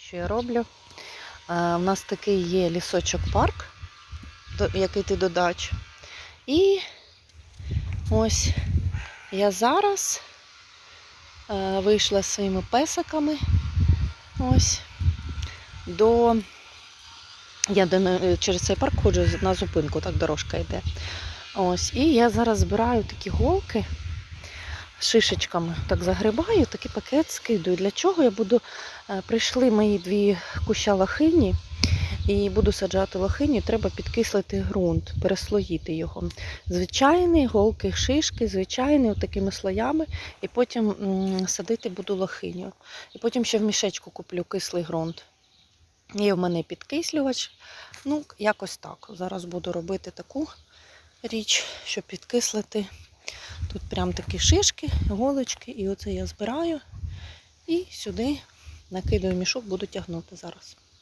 що я роблю. Е, У нас такий є лісочок парк, який ти додач. І ось я зараз е, вийшла з своїми песиками. Ось до. Я через цей парк ходжу на зупинку, так дорожка йде. Ось, і я зараз збираю такі голки шишечками, так загрибаю, такий пакет скидаю. Для чого я буду. е, Прийшли мої дві куща лохині, і буду саджати лохині, треба підкислити ґрунт, переслоїти його. Звичайні голки, шишки, звичайні, такими слоями, і потім садити буду лохиню. І потім ще в мішечку куплю кислий ґрунт. Є в мене підкислювач. Ну, якось так. Зараз буду робити таку річ, щоб підкислити. Тут прям такі шишки, голочки, і оце я збираю. І сюди накидаю мішок, буду тягнути зараз.